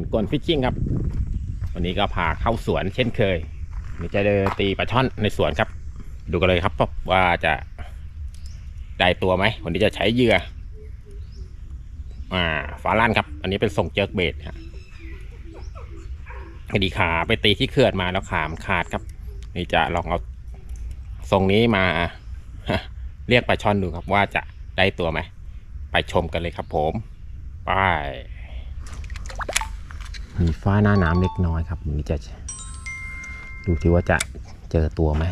นกลฟิชชิ่งครับ วันนี้ก็พาเข้าสวนเช่นเคยนี่จะเดินตีปลาช่อนในสวนครับ ดูกันเลยครับว่าจะได้ตัวไหมวันนี้จะใช้เหยื่ออ่าฟาลั่นครับ อันนี้เป็นทรงเจิร์กเบดครับดีขาไปตีที่เขื่อนมาแล้วขามขาดครับ นี่จะลองเอาทรงนี้มาเรียกปลาช่อนดูครับว่าจะได้ตัวไหมไปชมกันเลยครับผม ไป มีฟ้าหน้าน้ำเล็กน้อยครับนี้จะดูที่ว่าจะเจอตัวไหม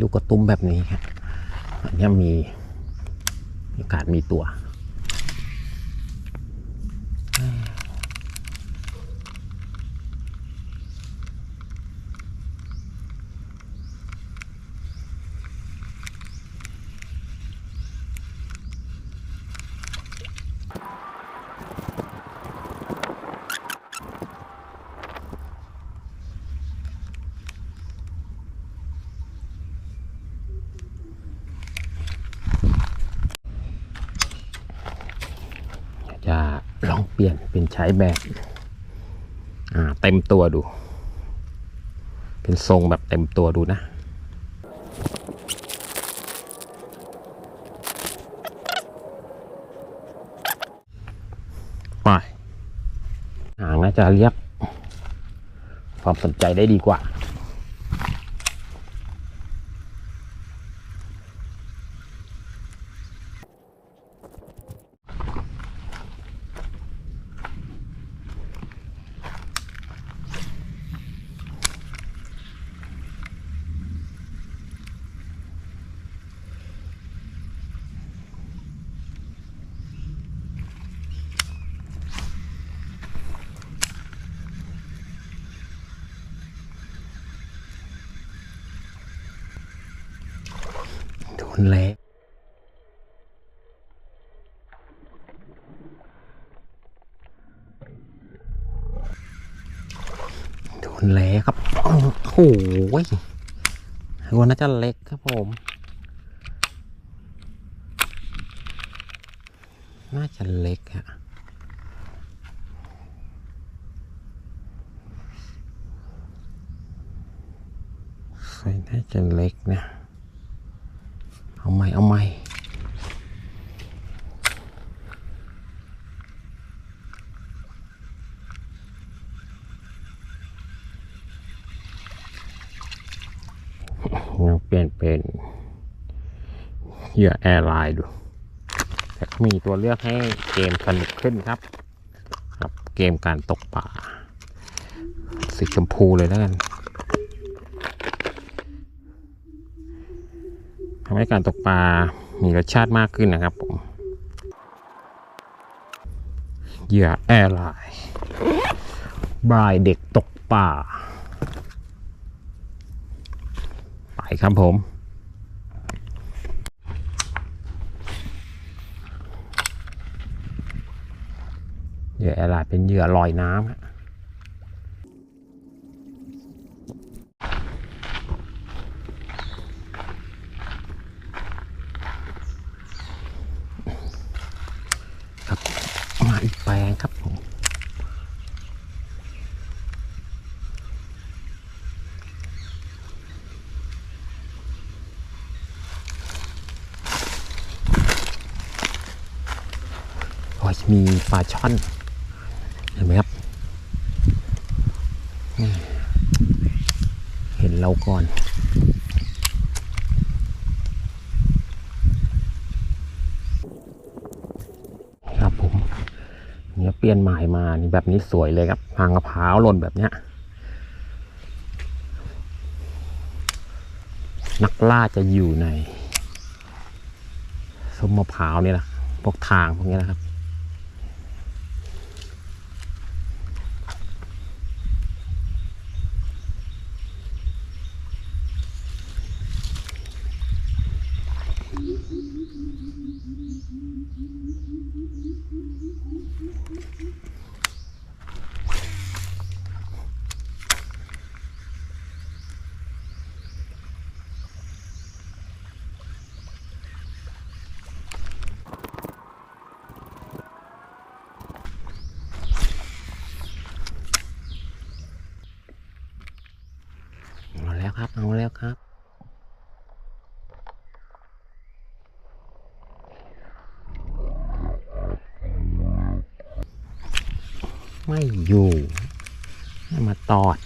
ลูกกระตุ้มแบบนี้ครับ อันนี้มีมีโอกาสมีตัว จะลอง เป็นใช้แบบเต็มตัวดู เป็นทรงแบบเต็มตัวดูนะไปหางน่าจะเรียกความสนใจได้ดีกว่า โดนเละ โดนเละครับ โอ้โหตัวน่าจะเล็กครับผม น่าจะเล็กอะไฟน่าจะเล็กนะ เอาใหม่ เอาใหม่ เราเปลี่ยนเป็น เหยื่อแอร์ไลน์ดูแต่ก็มีตัวเลือกให้เกมสนุกขึ้นครับ กับเกมการตกป่า สีชมพูเลยแล้วกันทำให้การตกปลา มีรสชาติมากขึ้นนะครับผมเหยื่อแอร์ไลน์บายเด็กตกป่า ไปครับผม เหยื่อแอร์ไลน์เป็นเหยื่อลอยน้ำครับ มาอีกแปลงครับผมมีปลาช่อน เห็นไหมครับอืมเห็นเรา ก่อน ครับผมเนี่ยเปลี่ยนหมายมานี่แบบนี้สวยเลยครับทางมะพร้าวหล่นแบบเนี้ยนักล่าจะอยู่ในสมมะพร้าวนี่แหละพวกทางพวกนี้นะครับ ครับ เอาแล้วครับ ไม่อยู่ มาตอด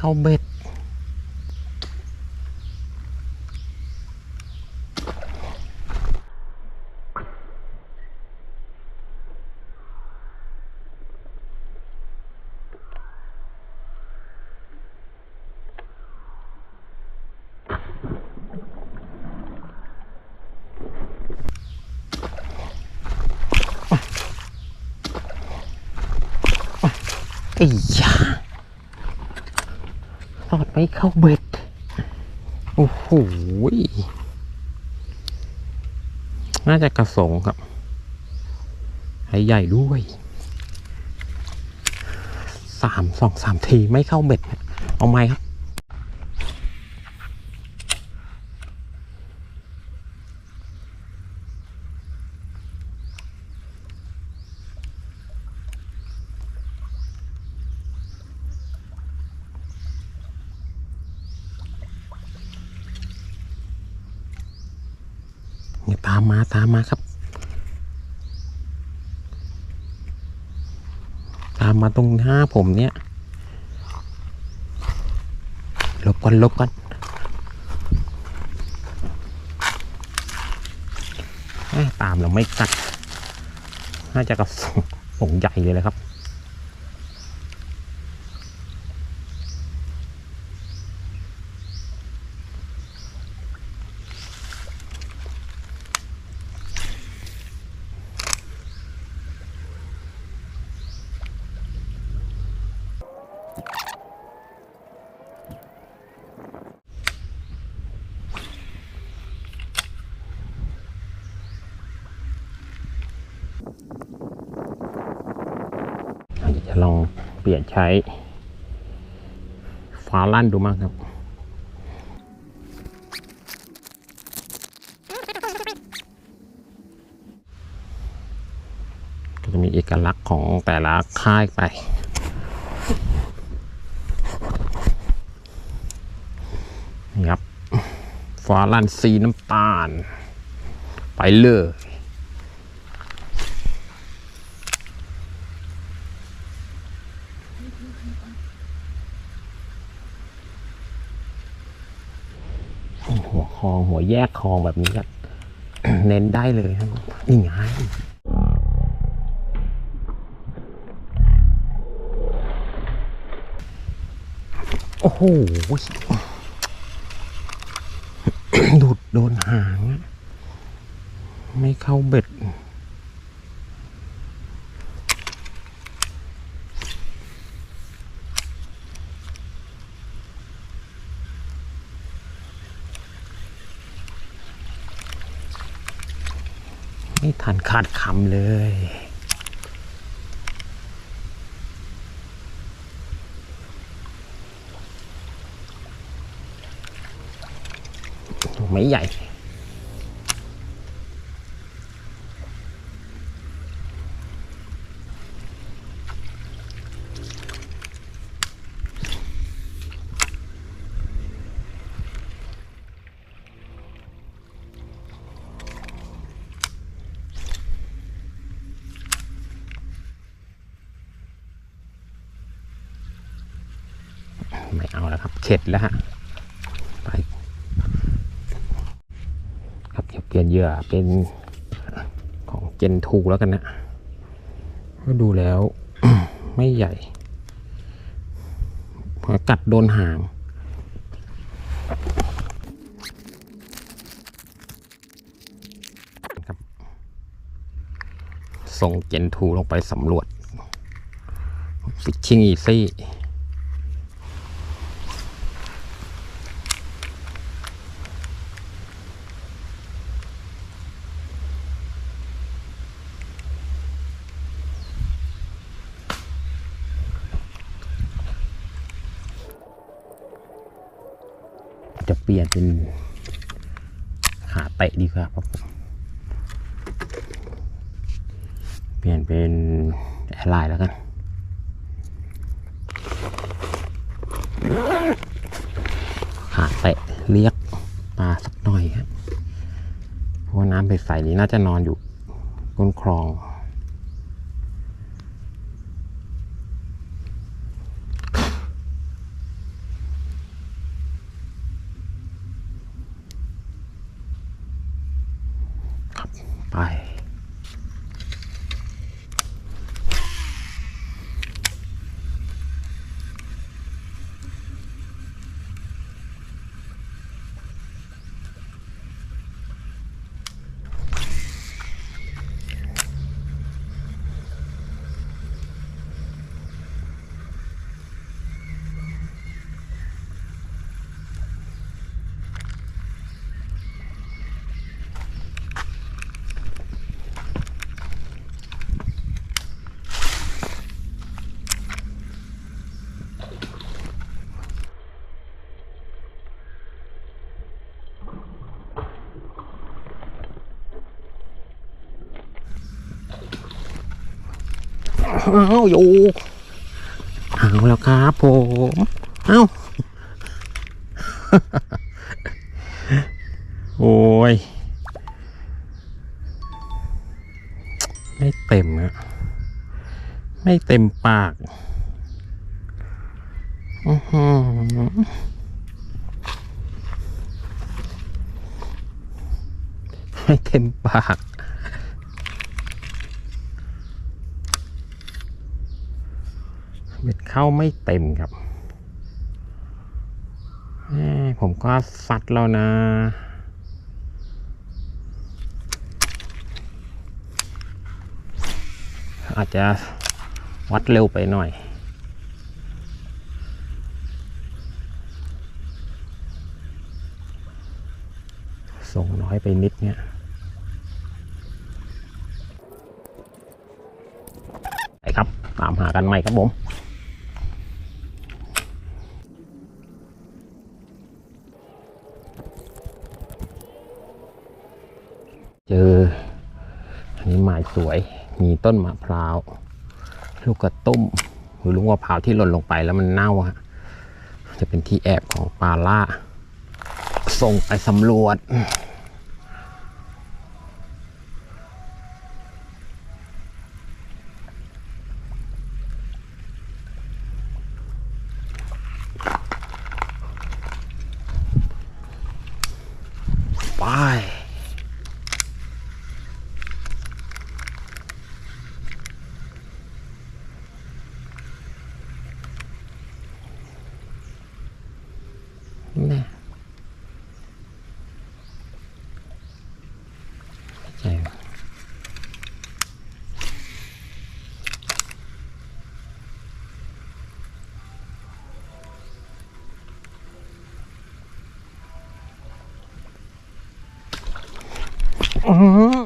ไม่เข้าเบ็ด ไอ้ยาทอดไม่ เข้าเบ็ด โอ้โห น่าจะกระสงครับไอใหญ่ด้วยสามสองสามทีไม่เข้าเบ็ด เอาไหมครับ เนี่ย ตามมาตามมาครับ ตามมาตรงหน้าผมเนี่ยลบกันลบกันเอ้ตามเราไม่กัด น่าจะกระสงผงใหญ่เลยแหละครับ จะ ลองเปลี่ยนใช้ฟ้าลั่นดูมั้งครับก็จะมีเอกลักษณ์ของแต่ละค่ายไปนี่ครับฟ้าลั่นสีน้ำตาล ไปเลย หัวคองหัว แยกคลองแบบนี้ก็เน้นได้เลยครับนี่ไงโอ้โหดูดโดนหาง ไม่เข้าเบ็ด ขาดคำเลย ไม่ใหญ่ เอาแล้วครับเข็ดแล้วฮะไปครับเดี๋ยวเปลี่ยนเหยื่อเป็นของเจนทูแล้วกันนะก็ดูแล้ว ไม่ใหญ่พอกัดโดนหางครับส่งเจนทูลงไปสำรวจฟิชชิ่งอีซี่ ปลี่ยนเป็นขาเตะดีกว่าครับผมเปลี่ยนเป็นแอร์ไลน์แล้วกันขาเตะเรียกปลาสักหน่อยครับเพราะว่าน้ำใสๆนี้น่าจะนอนอยู่ก้นคลอง ครับ ไป อ้าอยู่เอาแล้วครับผมเอ้าโอ้ย ไม่เต็มอะไม่เต็มปากอือหือไม่เต็มปาก เบ็ดเข้าไม่เต็มครับผมก็ซัดแล้วนะอาจจะวัดเร็วไปหน่อย ส่งน้อยไปนิดเนี่ยไปครับ ตามหากันใหม่ครับผม เจอ อันนี้หมาย สวย มีต้นมะพร้าว ลูกกระตุ้ม หรือลูกมะพร้าวที่หล่นลงไปแล้วมันเน่าอะจะเป็นที่แอบของปลาล่า ส่งไปสำรวจไป อื้อหือ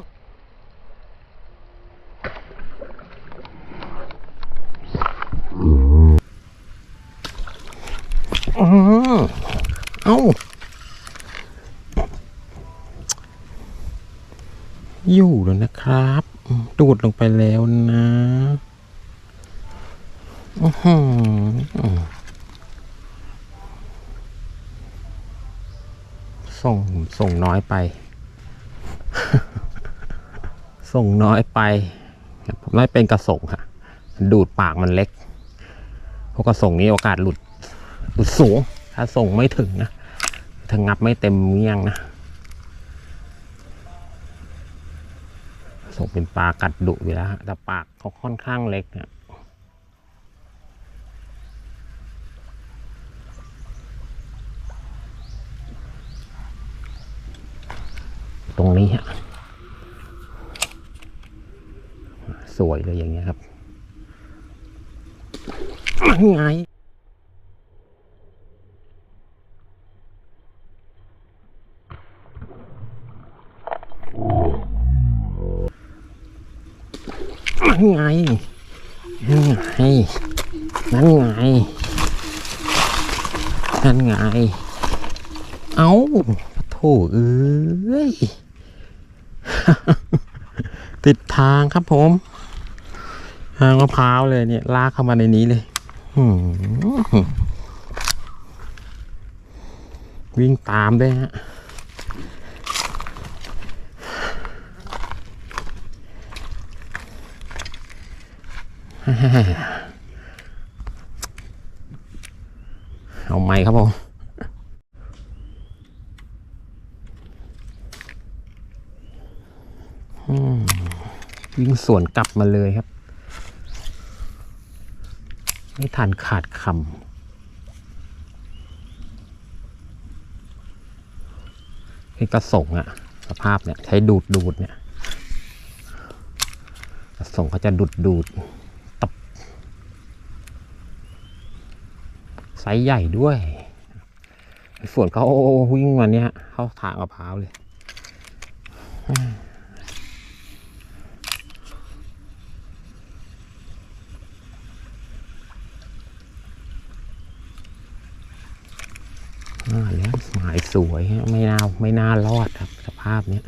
อื้อหือเอ้า อยู่แล้วนะครับ ดูดลงไปแล้วนะอื้อหือส่งส่งน้อยไป ส่งน้อยไปผมไม่เป็นกระส่งค่ะ ดูดปากมันเล็กเพราะกระส่งนี้โอกาสหลุดหลุดสูง ถ้าส่งไม่ถึงนะถ้างับไม่เต็มเงี้ยงนะส่งเป็นปลากัดดุอยู่แล้วแต่ปากเขาค่อนข้างเล็กอะตรงนี้ฮะ สวยเลยอย่างเงี้ยครับไงนั่นไงนั่นไงนั่นไงนั่นไง เอาโถเอ้ย ติดทางครับผม ทางมะพร้าวเลยเนี่ยลากเข้ามาในนี้เลยวิ่งตามด้วยฮะเอาไหมครับผมวิ่งสวนกลับมาเลยครับ ไม่ทันขาดคำนี่กระส่งอะสภาพเนี่ยใช้ดูดดูดเนี่ยกระส่งเขาจะดูดดูดตับไซส์ใหญ่ด้วยส่วนเขาวิ่งมาเนี่ยเข้าทางมะพร้าวเลย อ่าแล้วหมาย สวยไม่น่าไม่น่ารอดครับ สภาพเนี้ย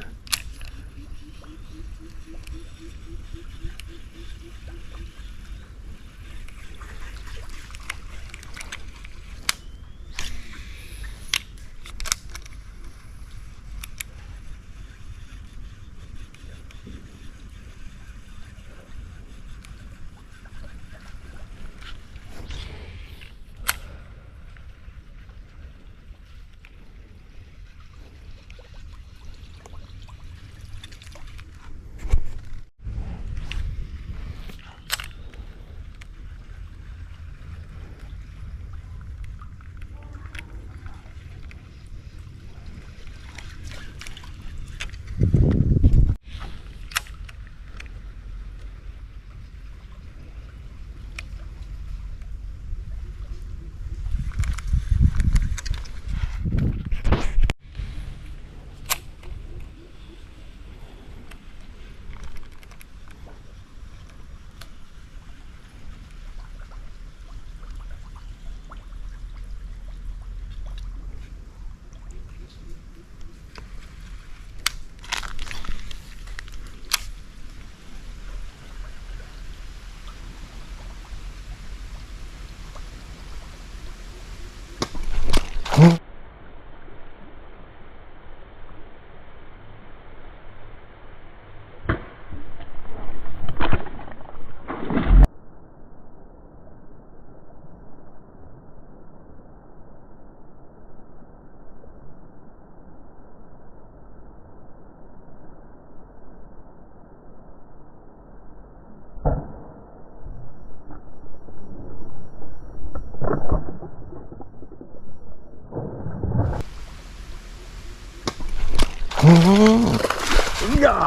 ย่า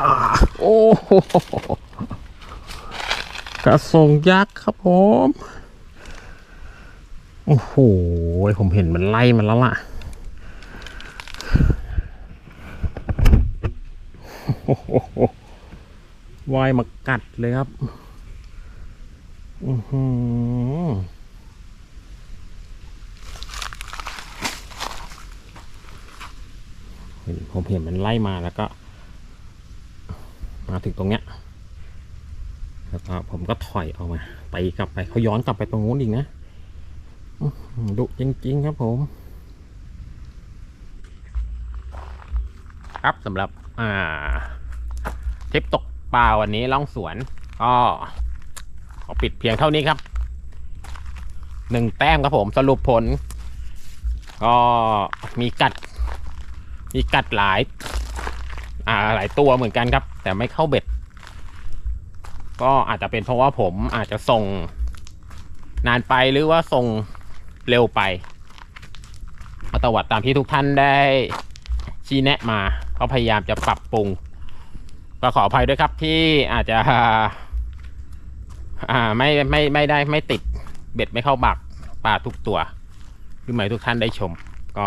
โอ้กระสงยักษ์ครับผม โอ้โห ผมเห็นมันไล่มันแล้วล่ะว่ายมากัดเลยครับ อือหือเห็น ผมเห็นมันไล่มาแล้วก็ มาถึงตรงเนี้ยแล้วก็ผมก็ถอยออกมา ไปกลับไปเขาย้อนกลับไปตรงนู้นอีกนะดุจริง ๆ ครับผม ครับสำหรับอ่าทริปตกปลาวันนี้ล่องสวน ก็ขอปิดเพียงเท่านี้ครับหนึ่งแต้มครับผมสรุปผล ก็มีกัด มีกัดหลาย อ่าหลายตัวเหมือนกันครับ แต่ไม่เข้าเบ็ด ก็อาจจะเป็นเพราะว่าผมอาจจะส่ง นานไปหรือว่าส่งเร็วไปเอาตวัดตามที่ทุกท่านได้ชี้แนะมาก็พยายามจะปรับปรุง ก็ขออภัยด้วยครับที่อาจจะอ่าไม่ไม่ไม่ได้ไม่ติดเบ็ดไม่เข้าบักปลาทุกตัว คือหมายทุกท่านได้ชม ก็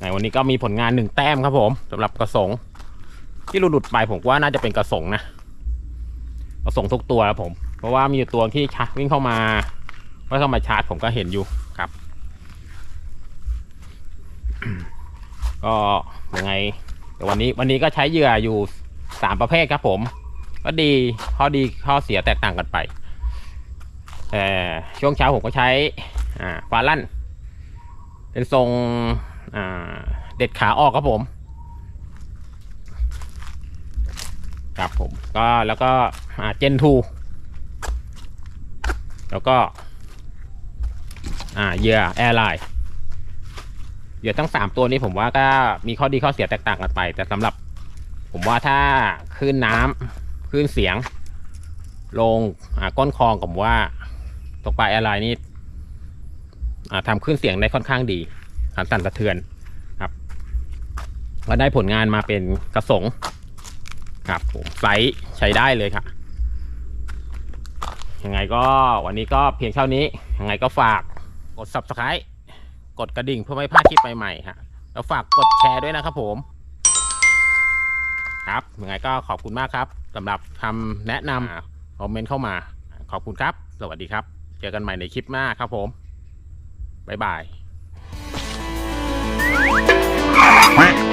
ในวันนี้ก็มีผลงานหนึ่งแต้มครับผมสำหรับกระสงที่หลุดไปผมว่าน่าจะเป็นกระสงนะกระสงทุกตัวครับผม เพราะว่ามีอยู่ตัวที่ชาวิ่งเข้ามาว่าเข้ามาชาร์จผมก็เห็นอยู่ครับ ก็ยังไงเดี๋ยววันนี้วันนี้ก็ใช้เหยื่ออยู่สามประเภทครับผม ก็ดีข้อดีข้อเสียแตกต่างกันไปแต่ช่วงเช้าผมก็ใช้อ่าฟาลั่นเป็นทรง เด็ดขาออกครับผมครับผมก็แล้วก็เจนทูแล้วก็เหยื่อแอร์ไลน์เหยื่อทั้งสามตัวนี้ผมว่าก็มีข้อดีข้อเสียแตกต่างกันไป แต่สำหรับผมว่าถ้าคลื่นน้ำคลื่นเสียง ลงก้นคลองผมว่าตกปลาแอร์ไลน์นี่ทำคลื่นเสียงได้ค่อนข้างดี สั่นสั่นสะเทือนครับก็ได้ผลงานมาเป็นกระสงครับผมไซส์ใช้ได้เลยครับยังไงก็วันนี้ก็เพียงเท่านี้ยังไงก็ฝากกด subscribe กดกระดิ่งเพื่อไม่พลาดคลิปใหม่ๆฮะแล้วฝากกดแชร์ด้วยนะครับผม ครับยังไงก็ขอบคุณมากครับสำหรับคำแนะนำคอมเมนต์เข้ามา ขอบคุณครับ สวัสดีครับ เจอกันใหม่ในคลิปหน้าครับผม บ๊ายบาย Quack.